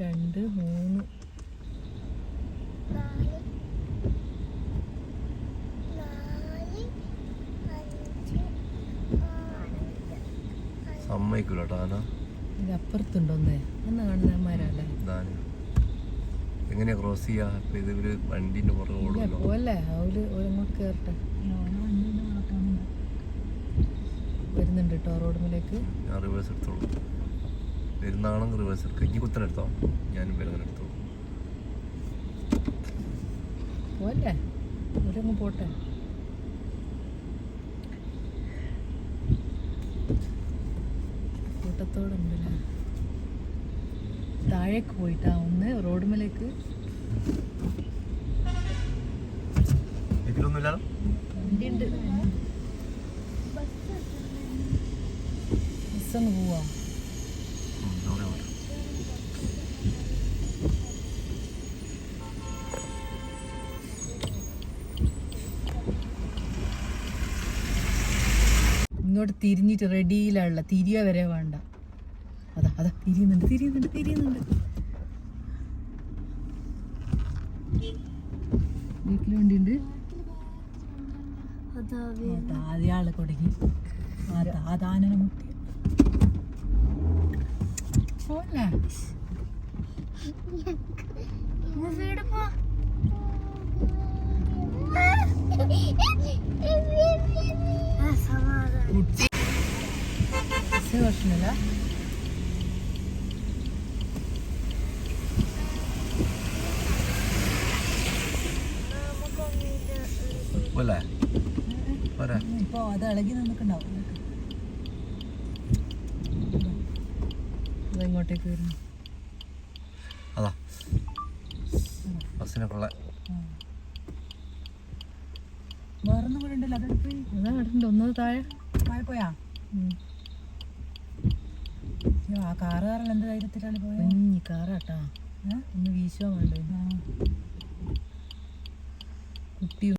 രണ്ട് മൂന്ന്. സമ്മതിക്കൂല കേട്ടോ ആന ഇത് അപ്പുറത്തുണ്ടോന്നേ അന്ന് കാണുന്നമാരല്ലേ എങ്ങനെയാ ക്രോസ് ചെയ്യാ? ഇപ്പൊ ഇത് ഒരു വണ്ടിന്റെ പുറകെ ഇല്ല ഓടുമല്ലോ പോലെ അവർ ഓരങ്ങോട്ട് കയറട്ടെ വരുന്നുണ്ട് കേട്ടോ റോഡുമിലേക്ക് ഞാൻ റിവേഴ്സ് എടുത്തോളൂ. വരുന്നാണെങ്കിൽ റിവേഴ്സ് എടുക്കുക ഇനി കുത്തനെ എടുത്തോ? ഞാനും പെരുന്നാൾ എടുത്തോളൂ. പോട്ടെ. കൂട്ടത്തോടുണ്ടല്ലേ? താഴേക്ക് പോയിട്ടാ ഒന്ന് റോഡുമലേക്ക് ഇതിലൊന്നുമില്ലല്ലോ വണ്ടിയുണ്ട്. ബസ്സൊന്ന് പോവാ. ഇങ്ങോട്ട് തിരിഞ്ഞിട്ട് റെഡിയിലുള്ള തിരിയ വരെ വേണ്ട. അതാ അതാ തിരിയുന്നുണ്ട് തിരിയുന്നുണ്ട് തിരിയുന്നുണ്ട്. വീട്ടിൽ വണ്ടിയുണ്ട്? അതാ ആദ്യാളെ കൊടുങ്ങി. അതാനനെ മുട്ടി. പോലെ വീട് പോ. സമാധാനം പ്രശ്നമില്ല പോലെ പോരാ ഇപ്പൊ അത് ഇളകി നിന്നിട്ടുണ്ടാവും. ഇങ്ങോട്ടേക്ക് വരുന്നു. അതാ. ബസ്സിനെ കൊള്ള വേറൊന്നും കൂടെ ഉണ്ടല്ലോ അതെടുത്ത് അതാ ഒന്നത് താഴെ. പോയാ ആ കാറ് കാരണം എന്ത് ധൈര്യത്തിലാണ് പോയത് കുഞ്ഞി കാറാട്ടാ. ഒന്ന് വീശുവാൻ വേണ്ടേ? കുട്ടി